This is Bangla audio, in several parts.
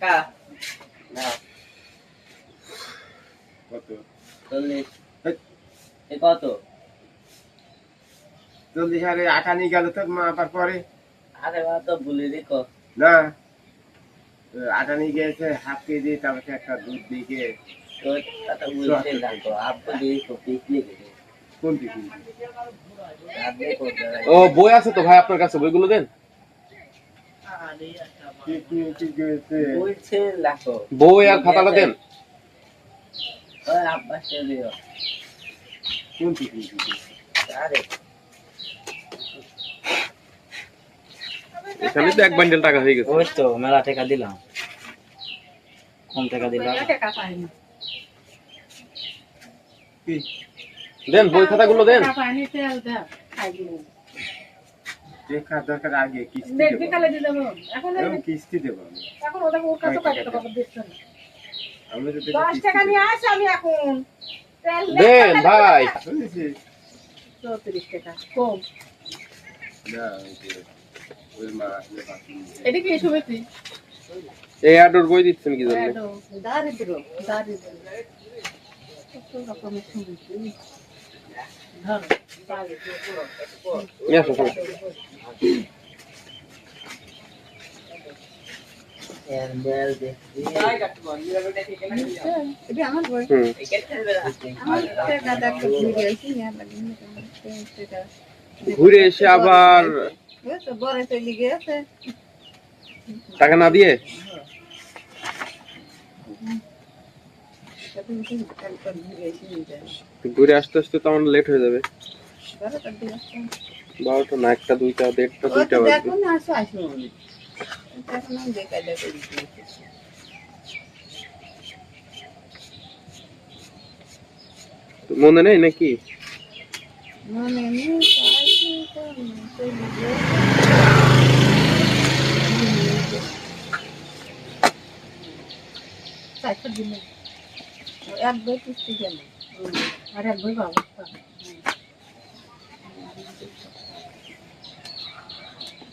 টাকা। না। কত? চল্লিশ। এই। এ কত? চল্লিশ হারে আটা নিয়ে গেল তোর মা আবার পরে আরে বা তো ভুলে রেখো। না। তো আটা নিয়ে গিয়েছে হাফ কেজি তারপরে একটা দুধ কথা বুঝতে গেছে আপনি করতে ও বই আছে তো ভাই আপনার কাছে বইগুলো দেন। বই আর খাতাটা দেন। এখানে তো এক বান্ডেল টাকা হয়ে গেছে। ওই তো মেলা টাকা দিলাম। কম টাকা দিলাম। দেন বই খাতাগুলো দেন। দেখা দরকার আগে কিস্তি দেবো। বিকালে দিয়ে দেবো। এখন কিস্তি দেবো আমি। এখন ওদের ওর কাছে কয় টাকা পাবো দেখছ আমি তো দশ টাকা নিয়ে আসি আমি এখন। দেন ভাই। শুনেছিস চৌত্রিশ টাকা কম। না ওই মা এটা কি সমিতি এই আডোর বই দিচ্ছেন কি জন্য? দারিদ্র দারিদ্র কত রকমের সমিতি ঘুরে এসে আবার ওই তো বড় চলে গেছে টাকা না দিয়ে? ঘুরে আসি নিয়ে যাও ঘুরে আসতে আসতে তো আমার লেট হয়ে যাবে বড় কাল দিয়ে আসো বারোটা না একটা দুইটা দেড়টা ও দুইটা তো বাজবে দেখো না আসো আসো এখন আমি দেখা দেখা দিচ্ছি মনে নেই নাকি মনে নেই পাইছি তো চলে গেছে চারটা দিলে এক বই কিস্তি গেল আর এক বই বাবা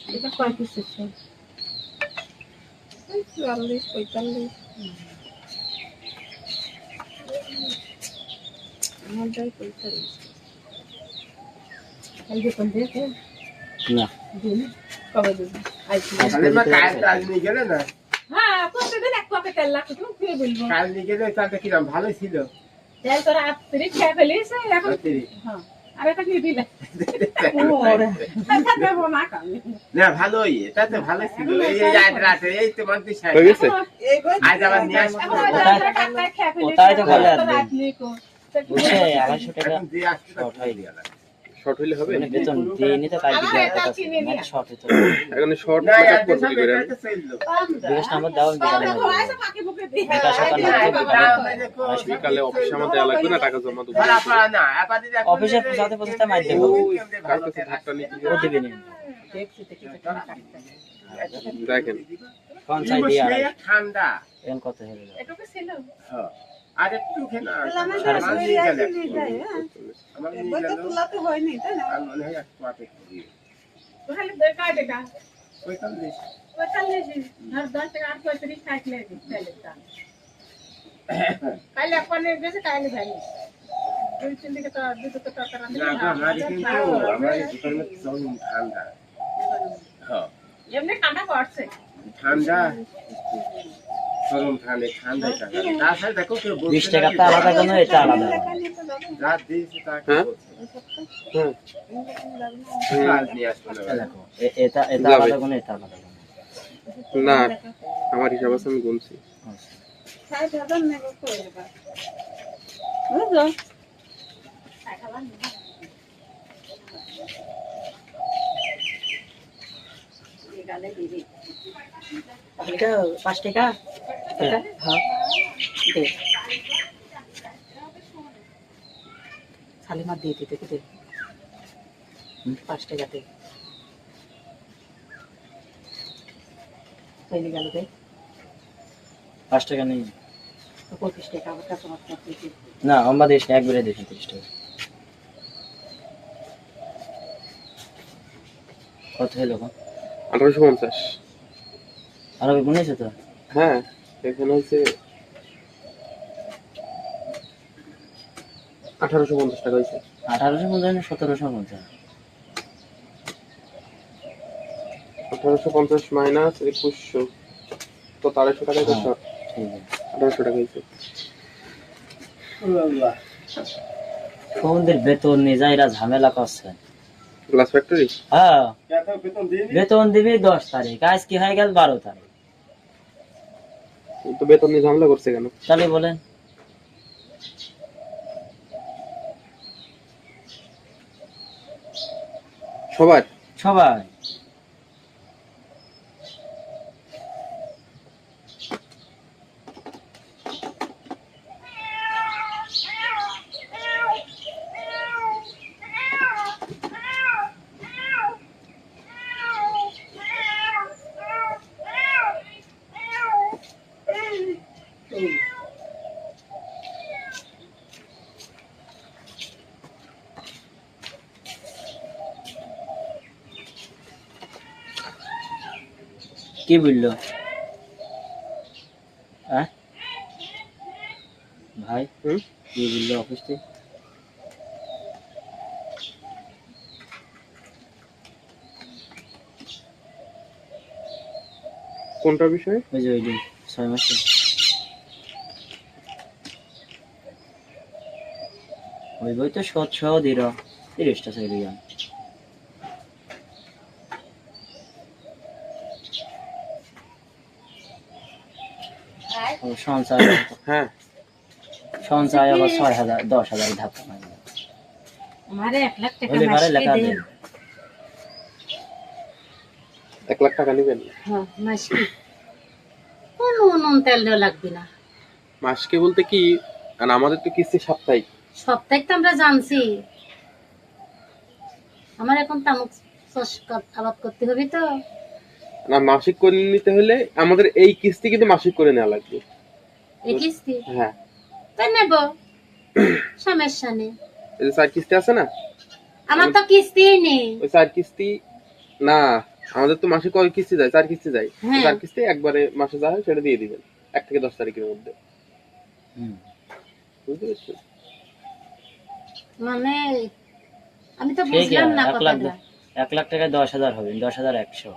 এটা কয় কিস্তি ছিল ওই চুয়াল্লিশ পঁয়তাল্লিশ আমার যাই পঁয়তাল্লিশ এই দেখুন দেখে না দিন কবে দেবেন আইসি তাহলে মা কাল কাল নিয়ে গেলে না হ্যাঁ প্রতিদিন তেল লাগতো তুমি কে বলব? কাল নিয়ে গেলে তাহলে কিরম ভালো ছিল। তেল তোরা আত্মরি খেয়ে ফেলিস এখন হ্যাঁ আর এটা কি দিলে? দেবো না কামি না ভালোই এটা তো ভালো ছিল এই এই রাতে এই তো মানতে চাই হয়ে গেছে? আজ আবার নিয়ে আসব। এখন ওই রাত্রে কাকড়ায় খেয়ে ফেলিস ওটাই তো ভালো আর রাত তো কি বুঝছে বলব? টাকা দিয়ে আসতে ওঠাই দিয়ে গেলাম। শর্ট হইলে হবে? মানে বেতন দিয়ে নিতে দিতে। মানে শর্ট হতো এখন শর্ট না মেকআপ একদিন করতে করে। বিকাশ নাম্বার দাও বিকালে। বিকাশ বিকালে অফিসে আমার লাগবে না টাকা জমা দেবো। অফিসে যদি পৌঁছাতে দেবো। কার কাছে ধাক্কা নিতে ও দিবি নি। দেখছি তো কিছু টাকা কাটতে। দেখেন দিয়ে বসলে ঠান্ডা। এখন কত হয়ে গেল এটুকু ছিল। হ্যাঁ। আর একটু খেনা সাড়ে আমার নিয়ে গেলে আমার নিয়ে বই তো গেল তোলাতে হয়নি, তাই না? আর মনে হয় এক পাতে দিয়ে। তাহলে দেখা দেখা। পঁয়তাল্লিশ। পঁয়তাল্লিশ, ধর দশ টাকা আর পঁয়ত্রিশ থাকলে দিস, তেলের দাম। কাইলে একবারে গেছে, কাইলে ভ্যানিশ। দুই তিন দিকে তো দুটো তো টাকা রাখলে না গো, আমার হাজার কিন্তু টাকা আমার হবে। এই দোকানে চরম ঠান্ডা। হ্যাঁ। এমনি ঠান্ডা? পড়ছে ঠান্ডা চরম ঠান্ডা ঠান্ডা ঠান্ডা তাছাড়া দেখো কেউ বিশ না টাকা তো আলাদা কেন এটা আলাদা রাত দিয়েছে তাকে হ্যাঁ? আসব না। এটা এটা এটা আলাদা কোনো এটা আলাদা না আমার হিসাব আছে আমি গুনছি। ষাট হাজার এটা হ্যাঁ। দে শালিমার দিয়ে দিতে দে পাঁচ টাকা দে চলে গেল। পাঁচ টাকা নেই? পঁচিশ টাকা আমার আমার। না অম্বা দিস না একবারে দিস তিরিশ টাকা। কত হলো আঠারোশো পঞ্চাশ। আরও গুনেছো তো হ্যাঁ। এখানে হচ্ছে আঠারোশো পঞ্চাশ টাকা হয়েছে আঠারোশো পঞ্চাশ না সতেরোশো পঞ্চাশ? আঠারোশো পঞ্চাশ মাইনাস একুশশো। তো টাকায় তো হ্যাঁ। আঠারোশো টাকা হয়েছে ফোনদের বেতন নিয়ে এরা ঝামেলা করছে গ্লাস ফ্যাক্টরি? হ্যাঁ। বেতন দিবি দশ তারিখ। আজ কি হয়ে গেল বারো তারিখ? তো বেতন নিয়ে ঝামেলা করছে কেন? তাহলে বলেন। সবার সবাই। কি বলল? ভাই কি বলল অফিস থেকে? কোনটা বিষয়ে? ওই যে ওই যে ছয় মাসে। ওই বই তো সৎ সহ দিল তিরিশটা চাইলে সঞ্চয় হ্যাঁ। সঞ্চয় আবার ছয় হাজার দশ হাজার ধাক্কা মারবে এক লাখ টাকা হলে ঘরে লেখা মাসকে নেবেন? হ্যাঁ মাসকে। কোনো নুন তেল দেওয়া লাগবে না। মাসকে বলতে কি আর আমাদের তো কিস্তি সাপ্তাহিক। সপ্তাহে তো আমরা জানছি। আমার এখন তামুক চাষ কর- আবাদ করতে হবে তো। না মাসিক করে নিতে হলে আমাদের এই কিস্তি কিন্তু মাসিক করে নেওয়া লাগবে। কিস্তি? হ্যাঁ। তাই নেব। সমস্যা নেই। এই যে চার কিস্তি আছে না? আমার তো কিস্তি নেই। ওই চার কিস্তি? না আমাদের তো মাসে কয় কিস্তি যায়? চার কিস্তি যায়। হ্যাঁ। চার কিস্তি একবারে মাসে যা হয় সেটা দিয়ে দিবেন। এক থেকে দশ তারিখের মধ্যে। বুঝতে পেরেছ? মানে আমি তো বুঝলাম না এক লাখ কথাটা। এক লাখ টাকায় দশ হাজার হবে দশ হাজার একশো।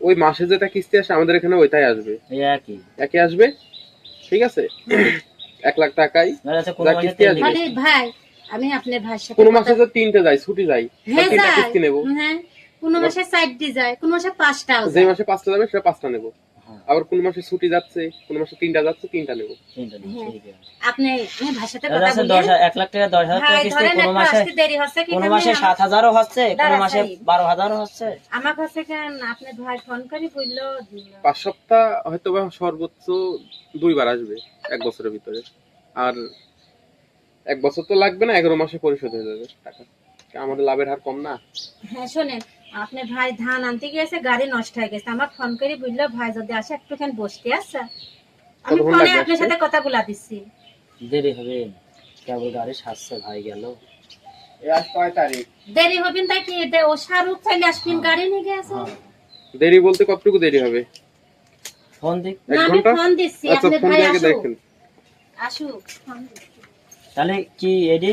ওই মাসে যেটা কিস্তি আসে আমাদের এখানে ওইটাই আসবে। একই। একই আসবে? ঠিক আছে? এক লাখ টাকাই আসবে। দিবে। মানে ভাই আমি আপনার ভাইয়ের সাথে কোনো মাসে তো তিনটে যাই ছুটি যাই হ্যাঁ তিনটা কিস্তি নেব। হ্যাঁ কোন মাসে চারটি যায় কোন মাসে পাঁচটা যে মাসে পাঁচটা যাবে সেটা পাঁচটা নেব। আবার কোন মাসে ছুটি যাচ্ছে কোন মাসে তিনটা যাচ্ছে তিনটা নেব। হ্যাঁ। ঠিক আছে। আপনি আমি ভাইয়ের কথা আছে বলি দশ হাজার- এক লাখ টাকা দশ হাজার টাকা কিস্তি ধরেন মাসে দেরি হচ্ছে কি কোনো মাসে আমার- সাত হাজারও হচ্ছে কোনো মাসে সাইড। বারো হাজারও হচ্ছে। আমার কাছে কেন? আপনি ভাই ফোন করে বলল পাঁচ সপ্তাহ হয়তো বা সর্বোচ্চ দুইবার আসবে এক বছরের ভিতরে। আর এক বছর তো লাগবে না এগারো মাসে পরিশোধ হয়ে যাবে টাকা। আমাদের লাভের হার কম না। হ্যাঁ শোনেন আপনার ভাই ধান আনতে গিয়েছে গাড়ি নষ্ট হয়ে গেছে। আমার ফোন করে বলল ভাই যদি আসে একটুখানি বসতে আসছে আমি ফোনে আপনার সাথে কথা বলা দিচ্ছি। দেরি হবে। কেবল গাড়ি সাতশো ভাই গেল। এই আজ কয় তারিখ? দেরি হবেন তাই কি? ও শাহরুখ চাইলে আসবেন গাড়ি নিয়ে গেছে। দেরি বলতে কতটুকু দেরি হবে? ফোন দিক এক না আমি ঘণ্টা? ফোন দিচ্ছি। আচ্ছা আপনার ভাই আসুক। আসুক। তাহলে কি এডি?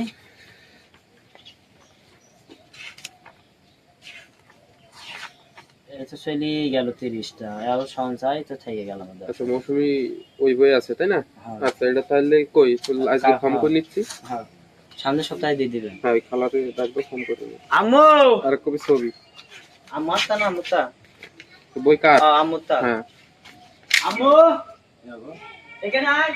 এটা চলি গেল তিরিশটা আর সঞ্চয় তো থেকে গেল আমাদের। আচ্ছা মৌসুমি ওই বই আছে তাই না? হ্যাঁ। আচ্ছা এটা তাহলে কই? আজকে ফর্ম করে নিচ্ছি? হ্যাঁ। সামনের সপ্তাহে দিয়ে দিবেন। হ্যাঁ ওই খালাতে ডাকবে ফর্ম করে। আম্মু! আর কপি ছবি। আম্মারটা না আম্মুরটা তো? বই কার? হ্যাঁ। আম্মু! এখানে আয়।